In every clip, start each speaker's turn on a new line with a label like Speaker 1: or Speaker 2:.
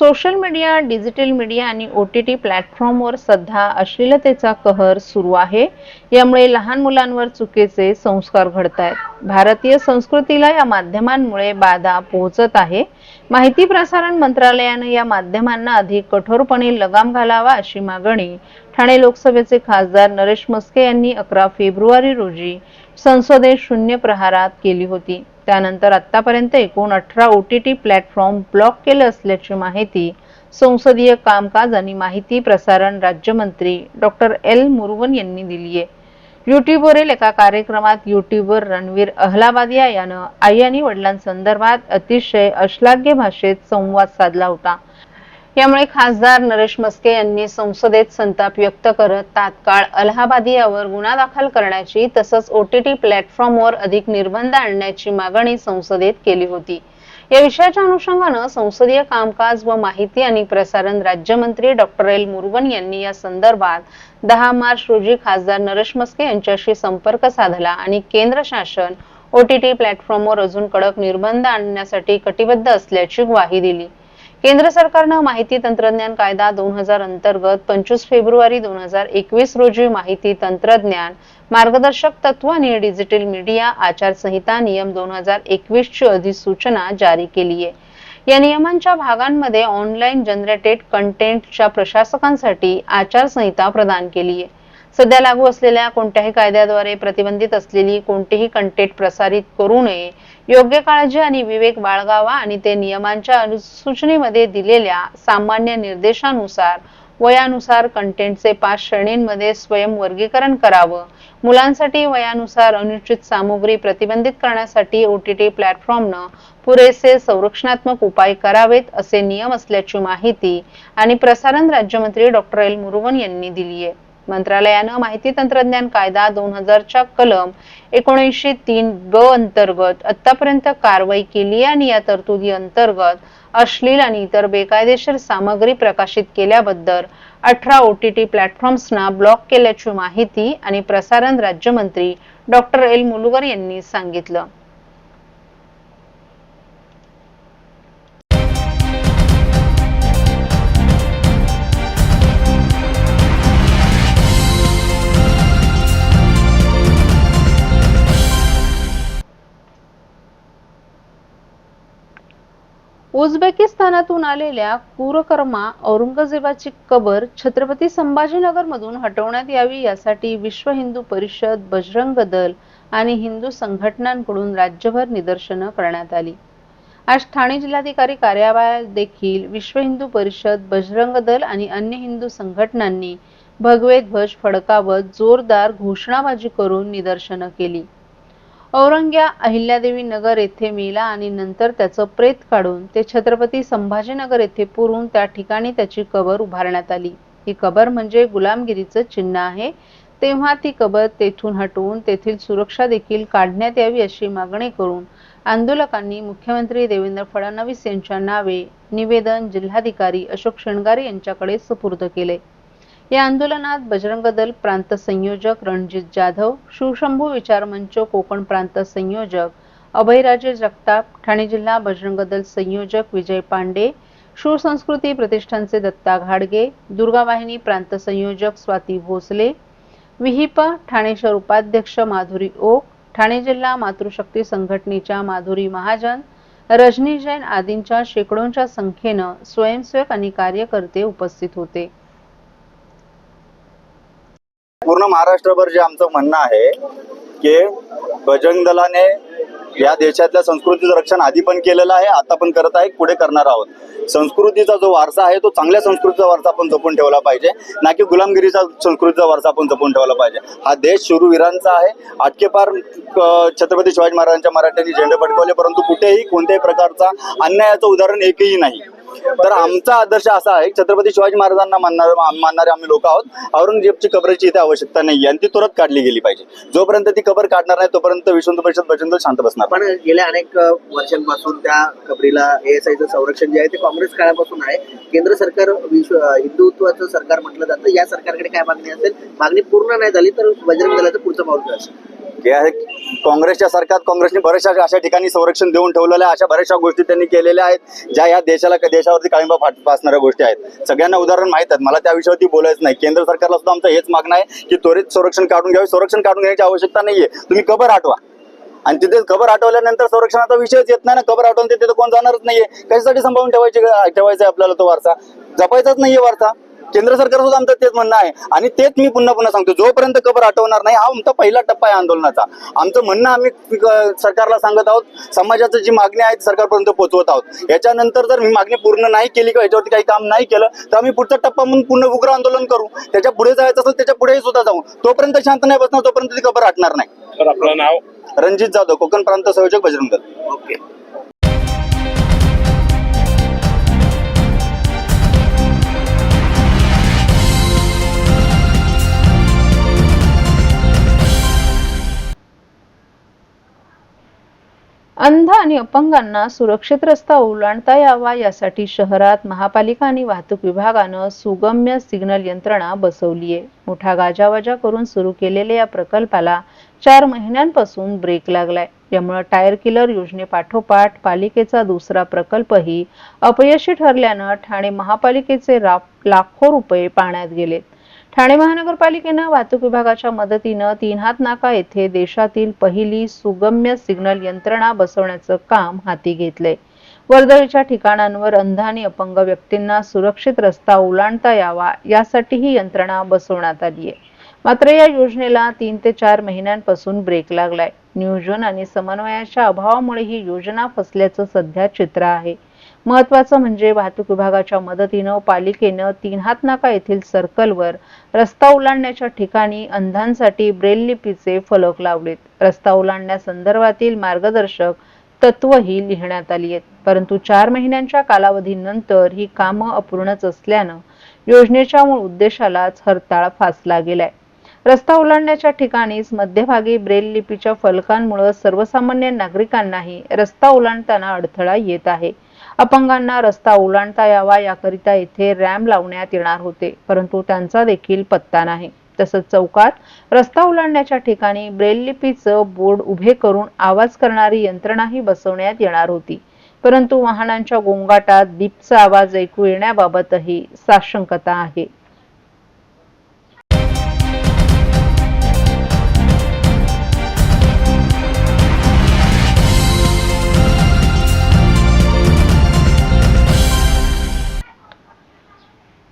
Speaker 1: Social media digital media आणि ओ T T प्लॅटफॉर्मवर सध्या अश्लीलतेचा कहर सुरू आहे. यामुळे लहान मुलांवर चुकीचे संस्कार घडत आहेत भारतीय संस्कृतीला या माध्यमांमुळे बाधा पोहोचत आहे. माहिती प्रसारण मंत्रालयानं या माध्यमांना अधिक कठोरपणे लगाम घालावा अशी मागणी ठाणे लोकसभेचे खासदार नरेश मस्के यांनी अकरा फेब्रुवारी रोजी संसदेत शून्य प्रहारात केली होती. त्यानंतर आतापर्यंत एकूण अठरा O T T platform block केले असल्याची माहिती संसदीय कामकाज आणि माहिती प्रसारण राज्यमंत्री डॉक्टर एल मुरवन यांनी दिली आहे. युट्यूबवरील एका कार्यक्रमात युट्यूबवर रणवीर अहलाबादिया यानं आई आणि वडिलांसंदर्भात अतिशय अश्लाघ्य भाषेत संवाद साधला होता. यामुळे खासदार नरेश मस्के यांनी संसदेत संताप व्यक्त करत तात्काळ अलाहाबादी यावर गुन्हा दाखल करण्याची तसंच ओटीटी प्लॅटफॉर्मवर अधिक निर्बंध आणण्याची मागणी संसदेत केली होती. या विषयाच्या अनुषंगानं संसदीय कामकाज व माहिती आणि प्रसारण राज्यमंत्री डॉक्टर एल. मुरुगन यांनी या संदर्भात दहा मार्च रोजी खासदार नरेश मस्के यांच्याशी संपर्क साधला आणि केंद्र शासन ओटीटी प्लॅटफॉर्मवर अजून कडक निर्बंध आणण्यासाठी कटिबद्ध असल्याची ग्वाही दिली. केंद्र सरकारनं माहिती तंत्रज्ञान कायदा दोन हजार अंतर्गत पंचवीस फेब्रुवारी दोन हजार एकवीस रोजी माहिती तंत्रज्ञान मार्गदर्शक तत्व आणि डिजिटल मीडिया आचारसंहिता नियम दोन हजार एकवीस ची अधिसूचना जारी केली आहे या नियमांच्या भागांमध्ये ऑनलाईन जनरेटेड कंटेंटच्या प्रशासकांसाठी आचारसंहिता प्रदान केली आहे सध्या लागू असलेल्या कोणत्याही कायद्याद्वारे प्रतिबंधित असलेली कोणतीही कंटेंट प्रसारित करू नये योग्य काळजी आणि विवेक बाळगावा आणि ते नियमांच्या अनुसूचनेमध्ये दिलेल्या सामान्य निर्देशानुसार वयानुसार कंटेंटचे पाच श्रेणींमध्ये स्वयं वर्गीकरण करावं. मुलांसाठी वयानुसार अनुचित सामुग्री प्रतिबंधित करण्यासाठी ओ टी टी प्लॅटफॉर्मनं पुरेसे संरक्षणात्मक उपाय करावेत असे नियम असल्याची माहिती आणि प्रसारण राज्यमंत्री डॉक्टर एल मुरुगन यांनी दिली आहे मंत्रालयानं माहिती तंत्रज्ञान कायदा दोन हजारच्या कलम एकोणीसशे तीन ब अंतर्गत आतापर्यंत कारवाई केली आणि या तरतुदी अंतर्गत अश्लील आणि इतर बेकायदेशीर सामग्री प्रकाशित केल्याबद्दल अठरा ओ टी टी प्लॅटफॉर्म्सना ब्लॉक केल्याची माहिती आणि प्रसारण राज्यमंत्री डॉक्टर एल मुलुगर यांनी सांगितलं. उझबेकिस्तानातून आलेल्या कुरकर्मा औरंगजेबाची कबर छत्रपती संभाजीनगर मधून हटवण्यात यावी यासाठी विश्व हिंदू परिषद बजरंग दल आणि हिंदू संघटनांकडून राज्यभर निदर्शनं करण्यात आली. आज ठाणे जिल्हाधिकारी कार्यालयात देखील विश्व हिंदू परिषद बजरंग दल आणि अन्य हिंदू संघटनांनी भगवे ध्वज फडकावत जोरदार घोषणाबाजी करून निदर्शनं केली. औरंग्या अहिल्यादेवी नगर येथे मेला आणि नंतर त्याचं प्रेत काढून ते छत्रपती संभाजीनगर येथे पुरून त्या ठिकाणी त्याची कबर उभारण्यात आली. ही कबर म्हणजे गुलामगिरीचं चिन्ह आहे. तेव्हा ती कबर तेथून हटवून तेथील सुरक्षा देखील काढण्यात यावी अशी मागणी करून आंदोलकांनी मुख्यमंत्री देवेंद्र फडणवीस यांच्या नावे निवेदन जिल्हाधिकारी अशोक शेणगारे यांच्याकडे सुपूर्द केले. या आंदोलनात बजरंग दल प्रांत संयोजक रणजित जाधव शिवशंभू विचार मंच कोकण प्रांत संयोजक अभयराजे जगताप ठाणे जिल्हा बजरंग दल संयोजक विजय पांडे शिवसंस्कृती प्रतिष्ठानचे दत्ता घाडगे दुर्गा वाहिनी प्रांत संयोजक स्वाती भोसले विहिप ठाणे शहर उपाध्यक्ष माधुरी ओक ठाणे जिल्हा मातृशक्ती संघटनेच्या माधुरी महाजन रजनी जैन आदींच्या शेकडोंच्या संख्येनं स्वयंसेवक आणि कार्यकर्ते उपस्थित होते.
Speaker 2: पूर्ण महाराष्ट्रभर जे आमचं म्हणणं आहे की बजरंग दलाने या देशातल्या संस्कृतीचं रक्षण आधी पण केलेलं आहे आता पण करत आहे पुढे करणार आहोत. संस्कृतीचा जो वारसा आहे तो चांगल्या संस्कृतीचा वारसा आपण जपून ठेवला पाहिजे ना की गुलामगिरीचा संस्कृतीचा वारसा आपण जपून ठेवला पाहिजे. हा देश शूरवीरांचा आहे. आटकेपार छत्रपती शिवाजी महाराजांच्या मराठ्यांनी झेंडे फडकवले परंतु कुठेही कोणत्याही प्रकारचा अन्यायाचं उदाहरण एकही नाही. तर आमचा आदर्श असा आहे छत्रपती शिवाजी महाराजांना मानणार मानणारे आम्ही लोक आहोत. औरंगजेबची कबराची इथे आवश्यकता नाही आणि ती तुरंत काढली गेली पाहिजे. जोपर्यंत ती कबर काढणार नाही तोपर्यंत विश्व परिषद बजरंग दल शांत बसणार
Speaker 3: पण गेल्या अनेक वर्षांपासून त्या कबरीला एएसआयचं संरक्षण जे आहे ते काँग्रेस काळापासून आहे. केंद्र सरकार हिंदुत्वाचं सरकार म्हटलं जातं. या सरकारकडे काय मागणी असेल? मागणी पूर्ण नाही झाली तर बजरंग दलाचं पुढचं पाऊल असेल?
Speaker 2: या काँग्रेसच्या सरकारत काँग्रेसने बऱ्याचशा अशा ठिकाणी संरक्षण देऊन ठेवलेलं आहे. अशा बऱ्याचशा गोष्टी त्यांनी केलेल्या आहेत ज्या या देशाला देशावरती काळिंबा फाट फासणाऱ्या गोष्टी आहेत. सगळ्यांना उदाहरण माहीत आहेत. मला त्या विषयावरती बोलायचं नाही. केंद्र सरकारला सुद्धा आमचं हेच मागणं आहे की त्वरित संरक्षण काढून घ्यावे. संरक्षण काढून घेण्याची आवश्यकता नाहीये. तुम्ही कबर आठवा आणि तिथे कबर आठवल्यानंतर संरक्षणाचा विषयच येत नाही ना. कबर आठवून तिथे तर कोण जाणारच नाहीये. कशासाठी सांभाळून ठेवायची ठेवायचा आहे आपल्याला तो वारसा? जपायचाच नाहीये वारसा. केंद्र सरकार सुद्धा आमचं तेच म्हणणं आहे. आणि तेच मी पुन्हा पुन्हा सांगतो. जोपर्यंत कबर आठवणार नाही हा आमचा पहिला टप्पा आहे आंदोलनाचा. आमचं म्हणणं आम्ही सरकारला सांगत आहोत समाजाचं जी मागणी आहे ती सरकारपर्यंत पोहोचवत आहोत. याच्यानंतर जर ही मागणी पूर्ण नाही केली किंवा याच्यावरती काही काम नाही केलं तर आम्ही पुढचा टप्पा म्हणून पूर्ण उग्र आंदोलन करू. त्याच्या पुढे जायचं असेल त्याच्या पुढेही सुद्धा जाऊ. तोपर्यंत शांत नाही बसणार तोपर्यंत ती कबर आटणार नाही.
Speaker 4: तर आपलं नाव?
Speaker 2: रणजित जाधव कोकण प्रांत संयोजक बजरंग दल
Speaker 3: ओके.
Speaker 1: अंध आणि अपंगांना सुरक्षित रस्ता ओलांडता यावा यासाठी शहरात महापालिका आणि वाहतूक विभागानं सुगम्य सिग्नल यंत्रणा बसवली आहे मोठा गाजावाजा करून सुरू केलेल्या या प्रकल्पाला चार महिन्यांपासून ब्रेक लागलाय. यामुळे टायर किलर योजनेपाठोपाठ पालिकेचा दुसरा प्रकल्पही अपयशी ठरल्यानं ठाणे महापालिकेचे रा- लाखो रुपये पाण्यात गेलेत. ठाणे महानगरपालिकेनं वाहतूक विभागाच्या मदतीनं तीन हात नाका येथे देशातील पहिली सुगम्य सिग्नल यंत्रणा बसवण्याचं काम हाती घेतलंय. वर्दळीच्या ठिकाणांवर अंध आणि अपंग व्यक्तींना सुरक्षित रस्ता ओलांडता यावा यासाठी ही यंत्रणा बसवण्यात आली आहे. मात्र या योजनेला तीन ते चार महिन्यांपासून ब्रेक लागलाय. नियोजन आणि समन्वयाच्या अभावामुळे ही योजना फसल्याचं सध्या चित्र आहे. महत्वाचं म्हणजे वाहतूक विभागाच्या मदतीनं पालिकेनं तीन हात नाका येथील सर्कलवर रस्ता ओलांडण्याच्या ठिकाणी अंधांसाठी ब्रेल लिपीचे फलक लावलेत. रस्ता ओलांडण्यासंदर्भातील मार्गदर्शक तत्वही लिहिण्यात आली आहेत. परंतु चार महिन्यांच्या कालावधीनंतर ही कामं अपूर्णच असल्यानं योजनेच्या मूळ उद्देशालाच हरताळ फासला गेलाय. रस्ता ओलांडण्याच्या ठिकाणीच मध्यभागी ब्रेल लिपीच्या फलकांमुळे सर्वसामान्य नागरिकांनाही रस्ता ओलांडताना अडथळा येत आहे. अपंगांना रस्ता ओलांडता यावा याकरिता येथे रॅम लावण्यात येणार होते. परंतु त्यांचा देखील पत्ता नाही. तसंच चौकात रस्ता ओलांडण्याच्या ठिकाणी ब्रेल लिपीचं बोर्ड उभे करून आवाज करणारी यंत्रणाही बसवण्यात येणार होती. परंतु वाहनांच्या गोंगाटात दीपचा आवाज ऐकू येण्याबाबतही साशंकता आहे.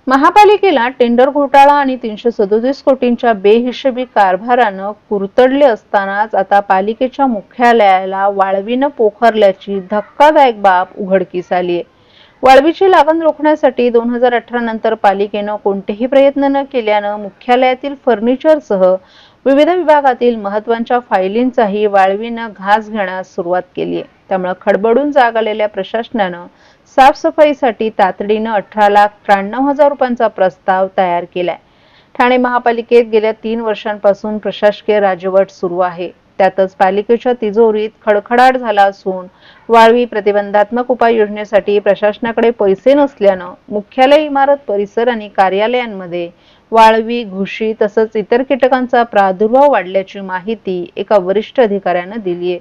Speaker 1: महापालिकेला टेंडर घोटाळा आणि तीनशे सदोतीस कोटींच्या बेहिशेबी कारभारानं कुरतडले असतानाच आता पालिकेच्या मुख्यालयाला वाळवीनं पोखरल्याची धक्कादायक बाब उघडकीस आली आहे. वाळवीची लागण रोखण्यासाठी दोन हजार अठरा नंतर पालिकेनं कोणतेही प्रयत्न न केल्यानं मुख्यालयातील फर्निचरसह विविध विभागातील महत्त्वाच्या फायलींचाही वाळवीनं घास घेण्यास सुरुवात केली आहे. त्यामुळे खडबडून जाग आलेल्या प्रशासनानं साफसफाईसाठी तातडीनं अठरा लाख त्र्याण्णव हजार रुपयांचा प्रस्ताव तयार केलाय. ठाणे महापालिकेत गेल्या तीन वर्षांपासून प्रशासकीय राजवट सुरू आहे. त्यातच पालिकेच्या तिजोरीत खडखडाट झाला असून वाळवी प्रतिबंधात्मक उपाययोजनेसाठी प्रशासनाकडे पैसे नसल्यानं मुख्यालय इमारत परिसर आणि कार्यालयांमध्ये वाळवी घुशी तसंच इतर कीटकांचा प्रादुर्भाव वाढल्याची माहिती एका वरिष्ठ अधिकाऱ्यानं दिली आहे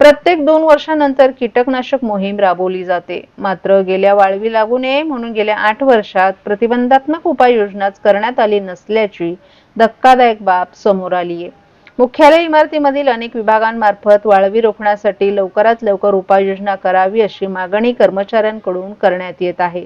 Speaker 1: प्रत्येक दोन वर्षानंतर कीटकनाशक मोहीम राबवली जाते. मात्र गेल्या वाळवी लागू नये म्हणून गेल्या आठ वर्षात प्रतिबंधात्मक उपाययोजनाच करण्यात आली नसल्याची धक्कादायक बाब समोर आली आहे. मुख्यालय इमारतीमधील अनेक विभागांमार्फत वाळवी रोखण्यासाठी लवकरात लवकर उपाययोजना करावी अशी मागणी कर्मचाऱ्यांकडून करण्यात येत आहे.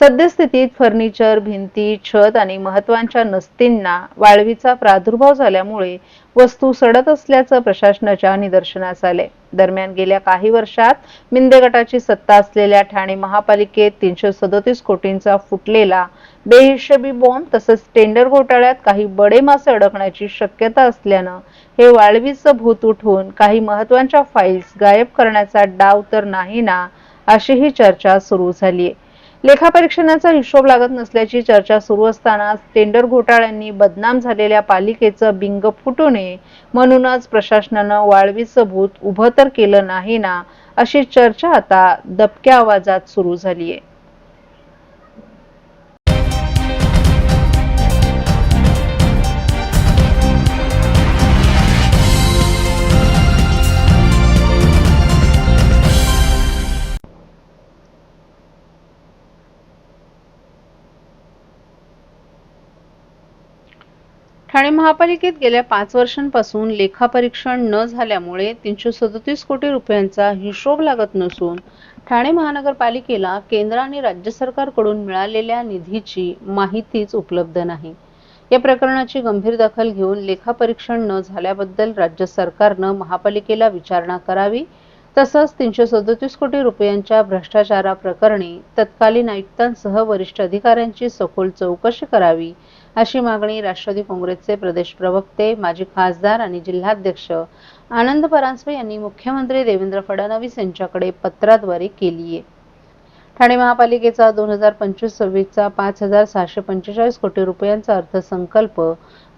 Speaker 1: सद्यस्थितीत फर्निचर भिंती छत आणि महत्त्वाच्या नस्तींना वाळवीचा प्रादुर्भाव झाल्यामुळे वस्तू सडत असल्याचं प्रशासनाच्या निदर्शनास आले. दरम्यान गेल्या काही वर्षात मिंदे गटाची सत्ता असलेल्या ठाणे महापालिकेत तीनशे सदोतीस कोटींचा फुटलेला बेहिशेबी बॉम्ब तसंच टेंडर घोटाळ्यात काही बडे मासे अडकण्याची शक्यता असल्यानं हे वाळवीचं भूत उठून काही महत्त्वाच्या फाईल्स गायब करण्याचा डाव तर नाही ना अशीही चर्चा सुरू झाली आहे लेखापरीक्षणाचा हिशोब लागत नसल्याची चर्चा सुरू असतानाच टेंडर घोटाळ्यांनी बदनाम झालेल्या पालिकेचं बिंग फुटू नये म्हणूनच प्रशासनानं वाळवीचं भूत उभं तर केलं नाही ना अशी चर्चा आता दबक्या आवाजात सुरू झाली आहे ठाणे महापालिकेत गेल्या पाच वर्षांपासून लेखापरीक्षण न झाल्यामुळे तीनशे सदतीस कोटी रुपयांचा हिशोब लागत नसून ठाणे महानगरपालिकेला केंद्र आणि राज्य सरकारकडून मिळालेल्या निधीची माहितीच उपलब्ध नाही. या प्रकरणाची गंभीर दखल घेऊन लेखापरीक्षण न झाल्याबद्दल राज्य सरकारनं महापालिकेला विचारणा करावी तसंच तीनशे सदतीस कोटी रुपयांच्या भ्रष्टाचाराप्रकरणी तत्कालीन आयुक्तांसह वरिष्ठ अधिकाऱ्यांची सखोल चौकशी करावी अशी मागणी राष्ट्रवादी काँग्रेसचे प्रदेश प्रवक्ते माजी खासदार आणि जिल्हाध्यक्ष आनंद परांजपे यांनी मुख्यमंत्री देवेंद्र फडणवीस यांच्याकडे पत्राद्वारे केली आहे ठाणे महापालिकेचा दोन हजार पंचवीस सव्वीसचा पाच हजार सहाशे पंचेचाळीस कोटी रुपयांचा अर्थसंकल्प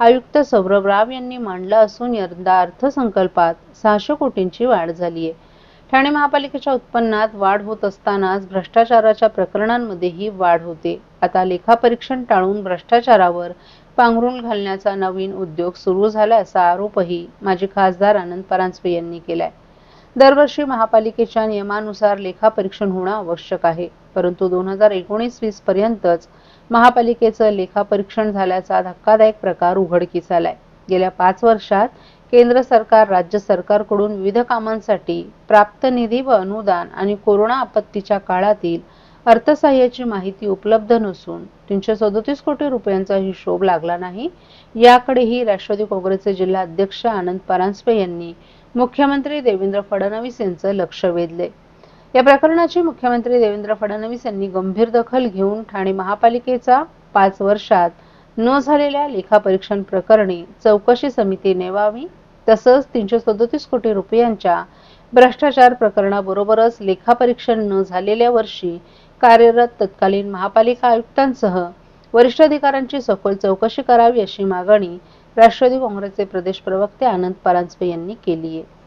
Speaker 1: आयुक्त सौरभ राव यांनी मांडला असून यंदा अर्थसंकल्पात सहाशे कोटींची वाढ झाली आहे ठाणे महापालिकेच्या उत्पन्नात वाढ होत असतानाच भ्रष्टाचाराच्या प्रकरणांमध्येही वाढ होते. आता लेखापरीक्षण टाळून भ्रष्टाचारावर पांघरून घालण्याचा नवीन उद्योग सुरू झाला असा आरोपही माजी खासदार आनंद परांजपे यांनी केलाय. दरवर्षी महापालिकेच्या नियमानुसार लेखापरीक्षण होणं आवश्यक आहे. परंतु दोन हजार एकोणीस वीस पर्यंतच महापालिकेचं लेखापरीक्षण झाल्याचा धक्कादायक प्रकार उघडकीस आलाय. गेल्या पाच वर्षात केंद्र सरकार राज्य सरकारकडून विविध कामांसाठी प्राप्त निधी व अनुदान आणि कोरोना आपत्तीच्या काळातील अर्थसहाय्याची माहिती उपलब्ध नसून तीनशे सदोतीस कोटी रुपयांचा हिशोब लागला नाही. याकडेही राष्ट्रवादी काँग्रेसचे जिल्हा अध्यक्ष आनंद परांजपे यांनी मुख्यमंत्री देवेंद्र फडणवीस यांचं लक्ष वेधले. या प्रकरणाची मुख्यमंत्री देवेंद्र फडणवीस यांनी गंभीर दखल घेऊन ठाणे महापालिकेचा पाच वर्षात न झालेल्या लेखापरीक्षण प्रकरणी चौकशी समिती नेवावी तसंच तीनशे सदोतीस कोटी रुपयांच्या भ्रष्टाचार प्रकरणाबरोबरच लेखापरीक्षण न झालेल्या वर्षी कार्यरत तत्कालीन महापालिका आयुक्तांसह वरिष्ठ अधिकाऱ्यांची सखोल चौकशी करावी अशी मागणी राष्ट्रवादी काँग्रेसचे प्रदेश प्रवक्ते आनंद परांजपे यांनी केली आहे.